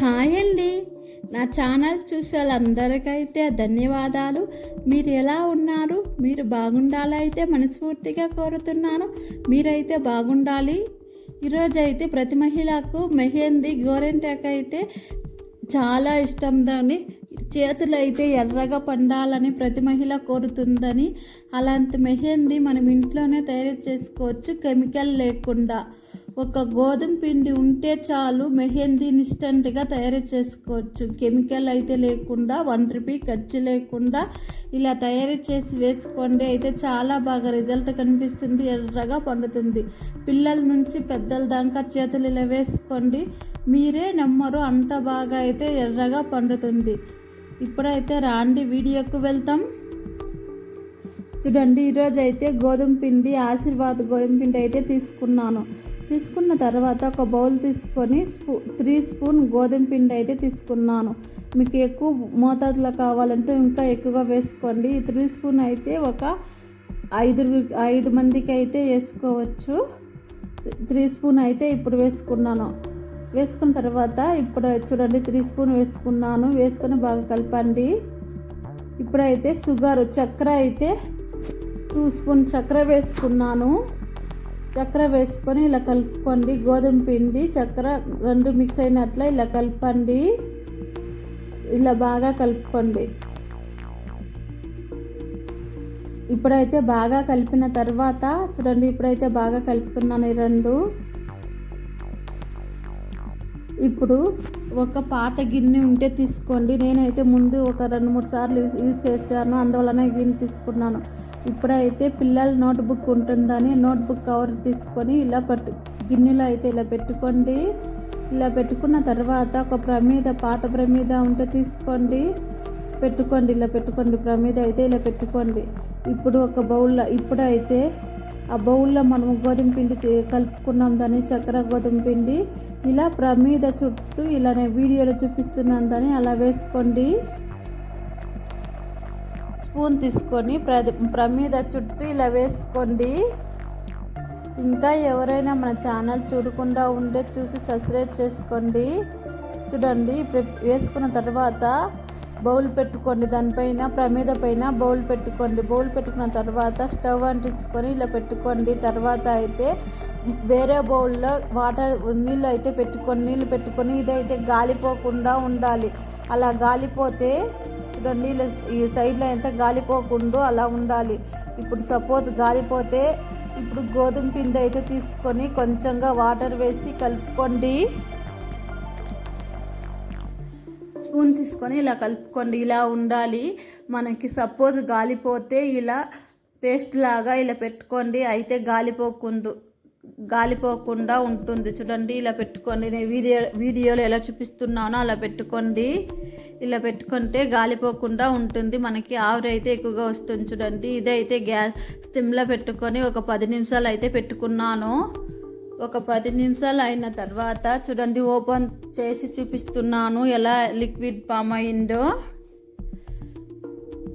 Hi అండి నా channel చూసే వాళ్ళందరికైతే ధన్యవాదాలు. మీరు ఎలా ఉన్నారు? మీరు బాగుండాలైతే మనస్ఫూర్తిగా కోరుతున్నాను. మీరైతే బాగుండాలి. ఈరోజు అయితే ప్రతి మహిళకు మెహందీ గోరెంటాక్ అయితే చాలా ఇష్టం దాన్ని. చేతులు అయితే ఎర్రగా పండాలని ప్రతి మహిళ కోరుతుందని. అలాంటి మెహందీ మనం ఇంట్లోనే తయారు చేసుకోవచ్చు కెమికల్ లేకుండా. ఒక గోధుమ పిండి ఉంటే చాలు మెహందీ ఇన్స్టెంట్గా తయారు చేసుకోవచ్చు. కెమికల్ అయితే లేకుండా వన్ రూపీ ఖర్చు లేకుండా ఇలా తయారు చేసి వేసుకోండి. అయితే చాలా బాగా రిజల్ట్ కనిపిస్తుంది. ఎర్రగా పండుతుంది. పిల్లల నుంచి పెద్దల దాకా చేతులు ఇలా వేసుకోండి. మీరే నమ్మరు. అంత బాగా అయితే ఎర్రగా పండుతుంది. ఇప్పుడైతే రాండి వీడియోకు వెళ్తాం. చూడండి ఈరోజు అయితే గోధుమ పిండి ఆశీర్వాద్ గోధుమ పిండి అయితే తీసుకున్నాను. తీసుకున్న తర్వాత ఒక బౌల్ తీసుకొని స్పూ త్రీ స్పూన్ గోధుమ పిండి అయితే తీసుకున్నాను. మీకు ఎక్కువ మోతాదులో కావాలంటే ఇంకా ఎక్కువగా వేసుకోండి. ఈ త్రీ స్పూన్ అయితే ఒక ఐదు ఐదు మందికి అయితే వేసుకోవచ్చు. త్రీ స్పూన్ అయితే ఇప్పుడు వేసుకున్నాను. వేసుకున్న తర్వాత ఇప్పుడు చూడండి త్రీ స్పూన్ వేసుకున్నాను. వేసుకొని బాగా కలపండి. ఇప్పుడైతే షుగర్ చక్కెర అయితే టూ స్పూన్ చక్కెర వేసుకున్నాను. చక్కెర వేసుకొని ఇలా కలుపుకోండి. గోధుమ పిండి చక్కెర రెండు మిక్స్ అయినట్ల ఇలా కలపండి. ఇలా బాగా కలుపుకోండి. ఇప్పుడైతే బాగా కలిపిన తర్వాత చూడండి ఇప్పుడైతే బాగా కలుపుకున్నాను ఈ రెండు. ఇప్పుడు ఒక పాత గిన్నె ఉంటే తీసుకోండి. నేనైతే ముందు ఒక రెండు మూడు సార్లు యూజ్ చేశాను. అందువలన గిన్నె తీసుకున్నాను. ఇప్పుడైతే పిల్లల నోట్బుక్ ఉంటుందని నోట్బుక్ కవర్ తీసుకొని ఇలా పట్టు గిన్నెలో అయితే ఇలా పెట్టుకోండి. ఇలా పెట్టుకున్న తర్వాత ఒక ప్రమీద పాత ప్రమీద ఉంటే తీసుకోండి. పెట్టుకోండి ఇలా పెట్టుకోండి. ప్రమీద అయితే ఇలా పెట్టుకోండి. ఇప్పుడు ఒక బౌల్లో ఇప్పుడైతే ఆ బౌల్లో మనం గోధుమ పిండి కలుపుకున్నాం దాన్ని చక్కెర గోధుమ పిండి. ఇలా ప్రమీద చుట్టూ ఇలా నేను వీడియోలో చూపిస్తున్నాను దాన్ని అలా వేసుకోండి. స్పూన్ తీసుకొని ప్ర ప్రమీద చుట్టూ ఇలా వేసుకోండి. ఇంకా ఎవరైనా మన ఛానల్ చూడకుండా ఉంటే చూసి సబ్స్క్రైబ్ చేసుకోండి. చూడండి వేసుకున్న తర్వాత బౌల్ పెట్టుకోండి. దానిపైన ప్రమీద పైన బౌల్ పెట్టుకోండి. బౌల్ పెట్టుకున్న తర్వాత స్టవ్ అంటించుకొని ఇలా పెట్టుకోండి. తర్వాత అయితే వేరే బౌల్లో వాటర్ నీళ్ళు అయితే పెట్టుకొని నీళ్ళు పెట్టుకొని ఇదైతే గాలిపోకుండా ఉండాలి. అలా గాలిపోతే చూడండి ఈ సైడ్లో ఎంత గాలిపోకుండా అలా ఉండాలి. ఇప్పుడు సపోజ్ గాలిపోతే ఇప్పుడు గోధుమ పిండి అయితే తీసుకొని కొంచెంగా వాటర్ వేసి కలుపుకోండి. స్పూన్ తీసుకొని ఇలా కలుపుకోండి ఇలా ఉండాలి. మనకి సపోజ్ గాలిపోతే ఇలా పేస్ట్ లాగా ఇలా పెట్టుకోండి అయితే గాలిపోకుండా గాలిపోకుండా ఉంటుంది. చూడండి ఇలా పెట్టుకోండి. నేను వీడియో వీడియోలో ఎలా చూపిస్తున్నానో అలా పెట్టుకోండి. ఇలా పెట్టుకుంటే గాలిపోకుండా ఉంటుంది. మనకి ఆవిరి అయితే ఎక్కువగా వస్తుంది చూడండి. ఇదైతే గ్యాస్ స్టిమ్లో పెట్టుకొని ఒక పది నిమిషాలు అయితే పెట్టుకున్నాను. ఒక పది నిమిషాలు అయిన తర్వాత చూడండి ఓపెన్ చేసి చూపిస్తున్నాను. ఎలా లిక్విడ్ పామ్ అయిందో.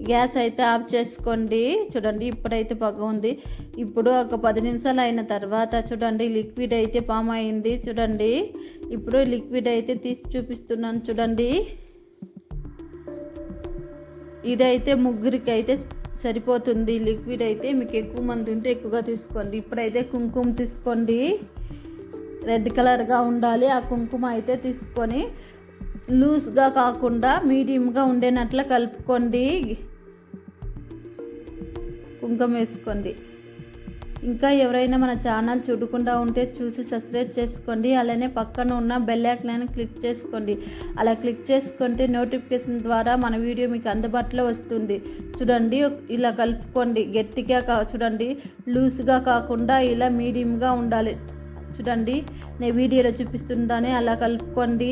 గ్యాస్ అయితే ఆఫ్ చేసుకోండి. చూడండి ఇప్పుడైతే పగ ఉంది. ఇప్పుడు ఒక పది నిమిషాలు అయిన తర్వాత చూడండి లిక్విడ్ అయితే పామ్ అయింది. చూడండి ఇప్పుడు లిక్విడ్ అయితే తీసి చూపిస్తున్నాను చూడండి. ఇదైతే ముగ్గురికి అయితే సరిపోతుంది. లిక్విడ్ అయితే మీకు ఎక్కువ మంది ఉంటే ఎక్కువగా తీసుకోండి. ఇప్పుడైతే కుంకుమ తీసుకోండి. రెడ్ కలర్గా ఉండాలి. ఆ కుంకుమ అయితే తీసుకొని లూజ్గా కాకుండా మీడియంగా ఉండేనట్లు కలుపుకోండి. కుంకుమ వేసుకోండి. ఇంకా ఎవరైనా మన ఛానల్ చూడకుండా ఉంటే చూసి సబ్స్క్రైబ్ చేసుకోండి. అలానే పక్కన ఉన్న బెల్ ఐకాన్ క్లిక్ చేసుకోండి. అలా క్లిక్ చేసుకుంటే నోటిఫికేషన్ ద్వారా మన వీడియో మీకు అందుబాటులో వస్తుంది. చూడండి ఇలా కలుపుకోండి. గట్టిగా కా చూడండి లూజ్గా కాకుండా ఇలా మీడియంగా ఉండాలి. చూడండి నేను వీడియోలో చూపిస్తుందని అలా కలుపుకోండి.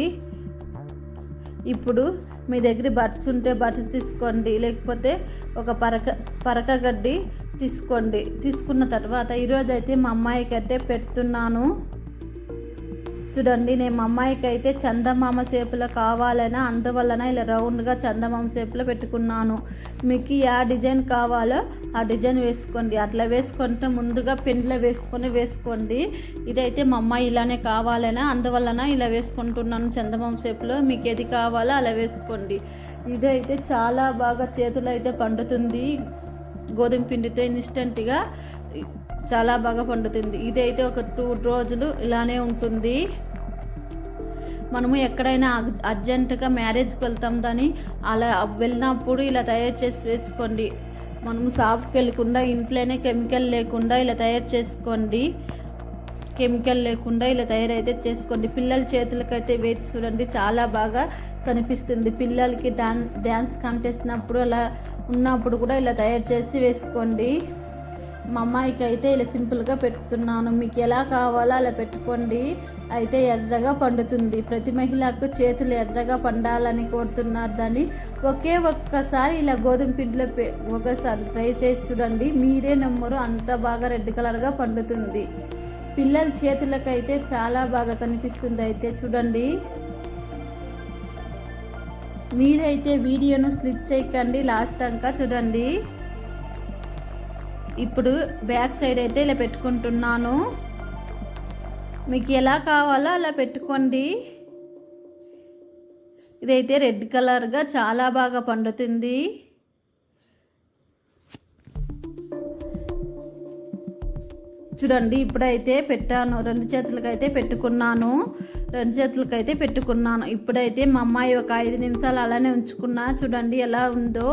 ఇప్పుడు మీ దగ్గర బడ్స్ ఉంటే బడ్స్ తీసుకోండి లేకపోతే ఒక పరక పరక గడ్డి తీసుకోండి. తీసుకున్న తర్వాత ఈరోజు అయితే మా అమ్మాయికి అయితే పెడుతున్నాను. చూడండి నేను మా అమ్మాయికి అయితే చందమామ షేపులో కావాలనా అందువలన ఇలా రౌండ్గా చందమామ షేపులో పెట్టుకున్నాను. మీకు ఏ డిజైన్ కావాలో ఆ డిజైన్ వేసుకోండి. అట్లా వేసుకుంటే ముందుగా పెండ్లో వేసుకొని వేసుకోండి. ఇదైతే మా అమ్మాయి ఇలానే కావాలనా అందువలన ఇలా వేసుకుంటున్నాను చందమామ షేపులో మీకు ఏది కావాలో అలా వేసుకోండి. ఇదైతే చాలా బాగా చేతులు అయితే పండుతుంది. గోధుమ పిండితో ఇన్స్టెంట్గా చాలా బాగా పండుతుంది. ఇదైతే ఒక టూ రోజులు ఇలానే ఉంటుంది. మనము ఎక్కడైనా అర్జెంటుగా మ్యారేజ్కి వెళ్తాం దాని అలా వెళ్ళినప్పుడు ఇలా తయారు చేసి వేసుకోండి. మనము షాప్కి వెళ్ళకుండా ఇంట్లోనే కెమికల్ లేకుండా ఇలా తయారు చేసుకోండి. కెమికల్ లేకుండా ఇలా తయారైతే చేసుకోండి. పిల్లల చేతులకైతే వేచి చూడండి. చాలా బాగా కనిపిస్తుంది. పిల్లలకి డాన్స్ డ్యాన్స్ కాంటెస్ట్ అప్పుడు అలా ఉన్నప్పుడు కూడా ఇలా తయారు చేసి వేసుకోండి. మా అమ్మాయికి అయితే ఇలా సింపుల్గా పెడుతున్నాను. మీకు ఎలా కావాలో అలా పెట్టుకోండి. అయితే ఎర్రగా పండుతుంది. ప్రతి మహిళకు చేతులు ఎర్రగా పండాలని కోరుతున్నారు దాన్ని. ఒకే ఒక్కసారి ఇలా గోధుమ పిండిలో పె- ఒకసారి ట్రై చేసి చూడండి. మీరే నమ్మరు అంత బాగా రెడ్ కలర్గా పండుతుంది. పిల్లల చేతులకైతే చాలా బాగా కనిపిస్తుంది. అయితే చూడండి. మీరైతే వీడియోను స్లిప్ చేయకండి. లాస్ట్ దాకా చూడండి. ఇప్పుడు బ్యాక్ సైడ్ అయితే ఇలా పెట్టుకుంటున్నాను. మీకు ఎలా కావాలో అలా పెట్టుకోండి. ఇదైతే రెడ్ కలర్గా చాలా బాగా పండుతుంది. చూడండి ఇప్పుడైతే పెట్టాను. రెండు చేతులకైతే పెట్టుకున్నాను. రెండు చేతులకైతే పెట్టుకున్నాను. ఇప్పుడైతే మా అమ్మాయి ఒక ఐదు నిమిషాలు అలానే ఉంచుకున్నా. చూడండి ఎలా ఉందో.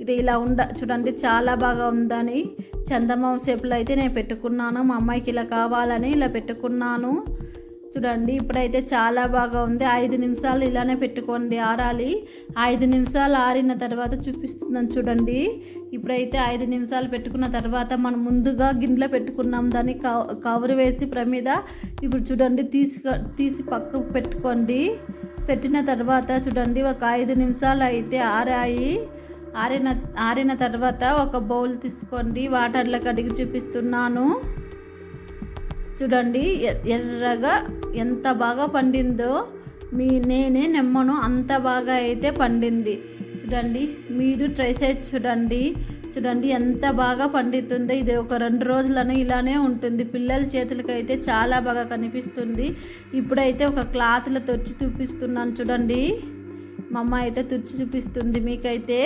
ఇది ఇలా ఉండ చూడండి చాలా బాగా ఉందని. చందమామ షేప్లో అయితే నేను పెట్టుకున్నాను. మా అమ్మాయికి ఇలా కావాలని ఇలా పెట్టుకున్నాను. చూడండి ఇప్పుడైతే చాలా బాగా ఉంది. ఐదు నిమిషాలు ఇలానే పెట్టుకోండి ఆరాలి. ఐదు నిమిషాలు ఆరిన తర్వాత చూపిస్తుందని చూడండి. ఇప్పుడైతే ఐదు నిమిషాలు పెట్టుకున్న తర్వాత మనం ముందుగా గిన్నెలో పెట్టుకున్నాం. దాన్ని కవ కవర్ వేసి ప్రమీద ఇప్పుడు చూడండి తీసి తీసి పక్కకు పెట్టుకోండి. పెట్టిన తర్వాత చూడండి ఒక ఐదు నిమిషాలు అయితే ఆరాయి. ఆరిన ఆరిన తర్వాత ఒక బౌల్ తీసుకోండి. వాటర్లో కడిగి చూపిస్తున్నాను. చూడండి ఎ- ఎర్రగా ఎంత బాగా పండిందో. మీ నేనే నెమ్మను అంత బాగా అయితే పండింది. చూడండి మీరు ట్రై చేసి చూడండి. చూడండి ఎంత బాగా పండుతుందో. ఇది ఒక రెండు రోజులను ఇలానే ఉంటుంది. పిల్లల చేతులకి అయితే చాలా బాగా కనిపిస్తుంది. ఇప్పుడైతే ఒక క్లాత్లో తొచ్చి చూపిస్తున్నాను. చూడండి. మా అమ్మ అయితే తుడిచి చూపిస్తుంది. మీకైతే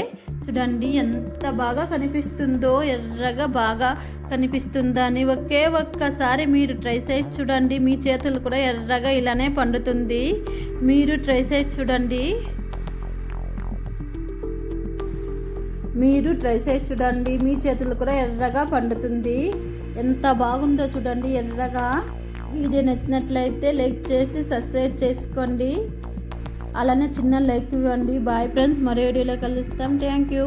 చూడండి ఎంత బాగా కనిపిస్తుందో ఎర్రగా బాగా కనిపిస్తుందని ఒకే ఒక్కసారి మీరు ట్రై చేసి చూడండి. మీ చేతులు కూడా ఎర్రగా ఇలానే పండుతుంది. మీరు ట్రై చేసి చూడండి. మీరు ట్రై చేసి చూడండి. మీ చేతులు కూడా ఎర్రగా పండుతుంది. ఎంత బాగుందో చూడండి. ఎర్రగా. వీడియో నచ్చినట్లయితే లైక్ చేసి సబ్స్క్రైబ్ చేసుకోండి. అలానే చిన్న లైక్ ఇవ్వండి. బాయ్ ఫ్రెండ్స్ మరో వీడియోలో కలుస్తాం. Thank you